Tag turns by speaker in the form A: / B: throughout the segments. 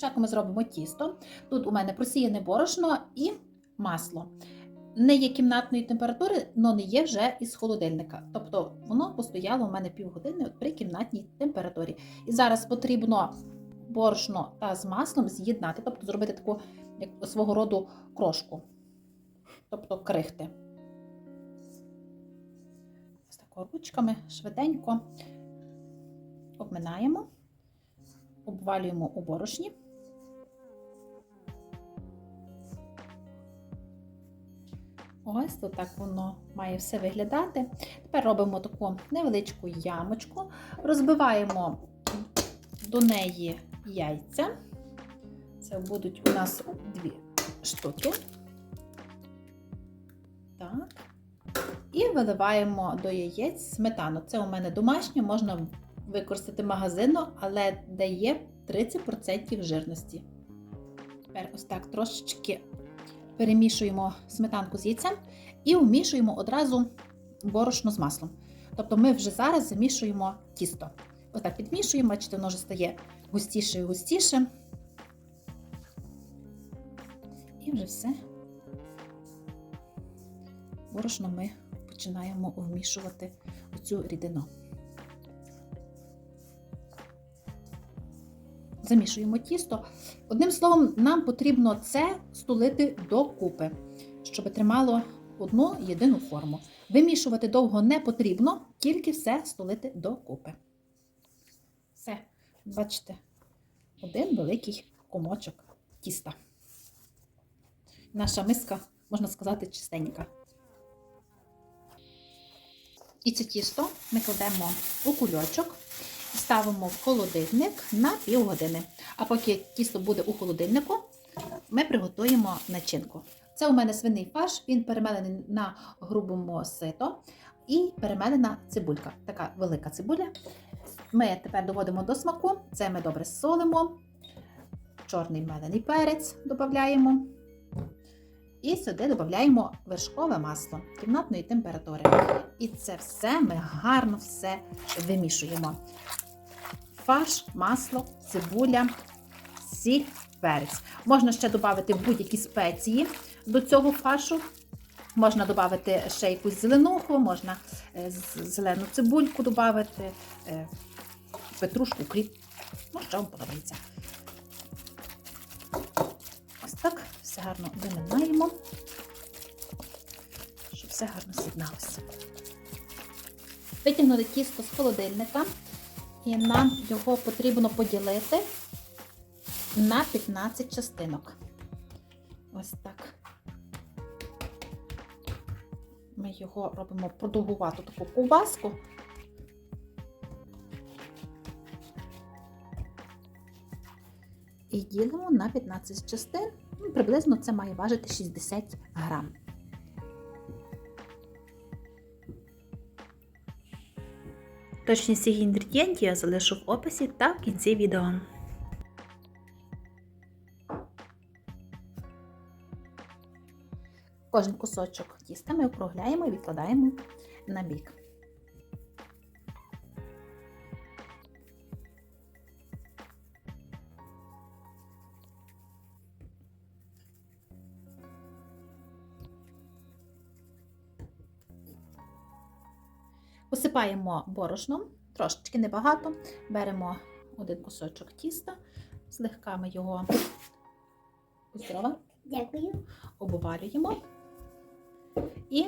A: Спочатку ми зробимо тісто. Тут у мене просіяне борошно і масло. Не є кімнатної температури, але не є вже із холодильника. Тобто воно постояло у мене півгодини при кімнатній температурі. І зараз потрібно борошно та з маслом з'єднати, тобто зробити таку як свого роду крошку, тобто крихти. Ось тако ручками швиденько обминаємо, обвалюємо у борошні. Ось то так воно має все виглядати. Тепер робимо таку невеличку ямочку, розбиваємо до неї яйця. Це будуть у нас дві штуки. Так. І виливаємо до яєць сметану. Це у мене домашнє, можна використати магазинну, але дає 30% жирності. Тепер ось так трошечки перемішуємо сметанку з яйцем і вмішуємо одразу борошно з маслом. Тобто ми вже зараз замішуємо тісто. Ось так підмішуємо, бачите, воно вже стає густіше і густіше. І вже все. Борошно ми починаємо вмішувати у цю рідину. Замішуємо тісто. Одним словом, нам потрібно це стулити докупи, щоб тримало одну єдину форму. Вимішувати довго не потрібно, тільки все стулити докупи. Все, бачите, один великий комочок тіста. Наша миска, можна сказати, чистенька. І це тісто ми кладемо у кульочок ставимо в холодильник на півгодини. А поки тісто буде у холодильнику, ми приготуємо начинку. Це у мене свиний фарш, він перемелений на грубому сито і перемелена цибулька. Така велика цибуля. Ми тепер доводимо до смаку. Це ми добре солимо. Чорний мелений перець додаємо. І сюди додаємо вершкове масло кімнатної температури. І це все ми гарно все вимішуємо. Фарш, масло, цибуля, сіль, перець. Можна ще додати будь-які спеції до цього фаршу. Можна додати ще якусь зеленуху, можна е, зелену цибульку додати, е, петрушку, кріп. Ну, що вам подобається. Ось так, все гарно виминаємо, щоб все гарно з'єдналося. Витягнули тісто з холодильника, і нам його потрібно поділити на 15 частинок. Ось так. Ми його робимо продовгувату таку ковбаску. І ділимо на 15 частин. Ну, Приблизно це має важити 60 грам.
B: Точні всіх інгредієнтів я залишу в описі та в кінці відео.
A: Кожен кусочок тіста ми округляємо і відкладаємо на бік. Посипаємо борошном, трошечки небагато. Беремо один кусочок тіста, злегка ми його здорово,
C: Дякую.
A: обвалюємо і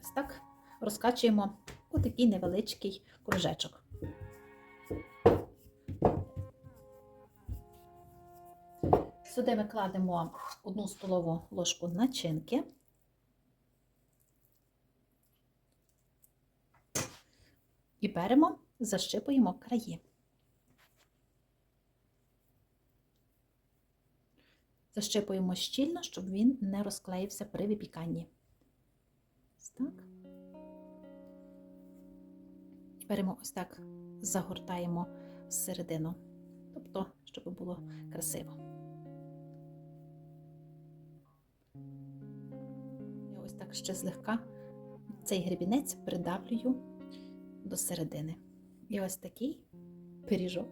A: ось так розкачуємо у такий невеличкий кружечок. Сюди ми кладемо одну столову ложку начинки. Беремо, защипуємо краї. Защипуємо щільно, щоб він не розклеївся при випіканні. Ось так. І беремо ось так, загортаємо всередину, тобто, щоб було красиво. І ось так ще злегка цей гребінець придавлюю до середини. І ось такий пиріжок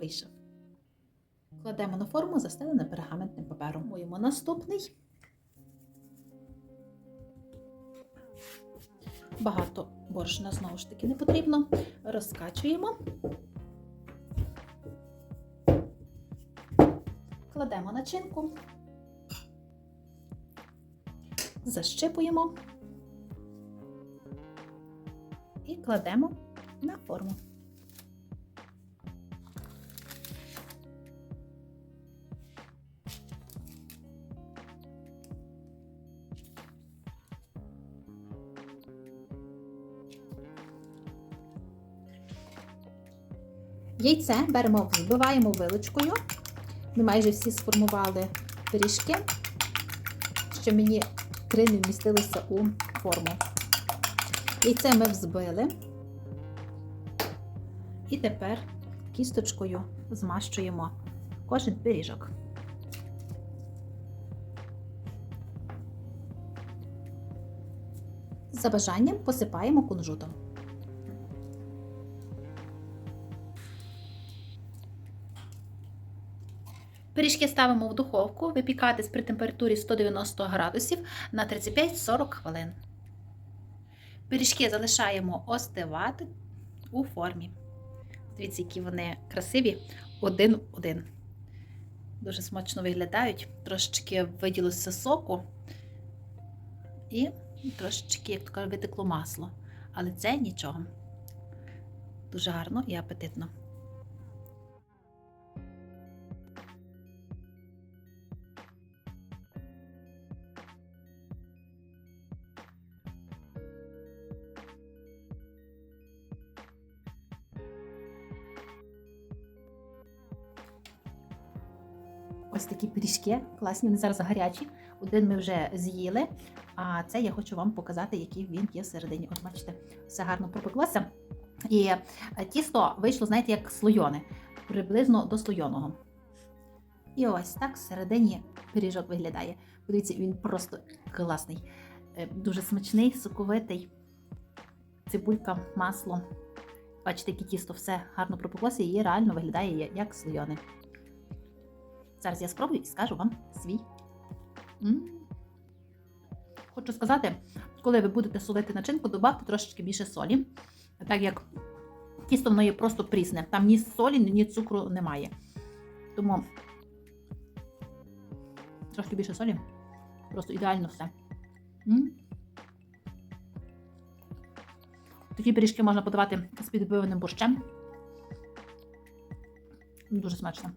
A: вийшов. Кладемо на форму, застелене пергаментним папером. Моємо наступний. Багато борошна знову ж таки не потрібно. Розкачуємо. Кладемо начинку. Защипуємо кладемо на форму. Яйце беремо, збиваємо вилочкою. Ми майже всі сформували пиріжки, що мені три не вмістилися у форму. Яйце ми взбили. І тепер кісточкою змащуємо кожен пиріжок. За бажанням посипаємо кунжутом. Пиріжки ставимо в духовку випікатись при температурі 190 градусів на 35-40 хвилин. Пиріжки залишаємо остивати у формі. Дивіться, які вони красиві один-один. Дуже смачно виглядають. Трошечки виділося соку і трошечки, як то кажуть, витекло масло. Але це нічого. Дуже гарно і апетитно. Ось такі пиріжки, класні, вони зараз гарячі. Один ми вже з'їли, а це я хочу вам показати, який він є всередині. От бачите, все гарно пропеклося. І е, тісто вийшло, знаєте, як слойоне, приблизно до слойоного. І ось так всередині пиріжок виглядає. Подивіться, він просто класний. Е, Дуже смачний, соковитий. Цибулька, масло. Бачите, яке тісто все гарно пропеклося і реально виглядає як слойоне. Зараз я спробую і скажу вам свій. Хочу сказати, коли ви будете солити начинку, додавте трошечки більше солі, так як тісто воно є просто прісне. Там ні солі, ні цукру немає. Тому трошки більше солі. Просто ідеально все. М. Такі пиріжки можна подавати з підбиваним борщем. Дуже смачно.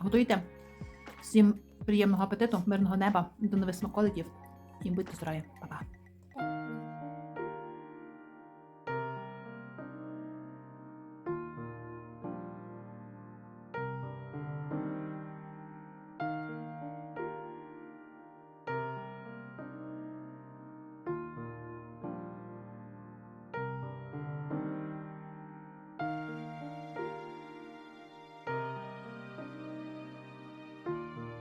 A: Готуйте. Всім приємного апетиту, мирного неба, до нових смаколиків і будьте здорові. Па-па.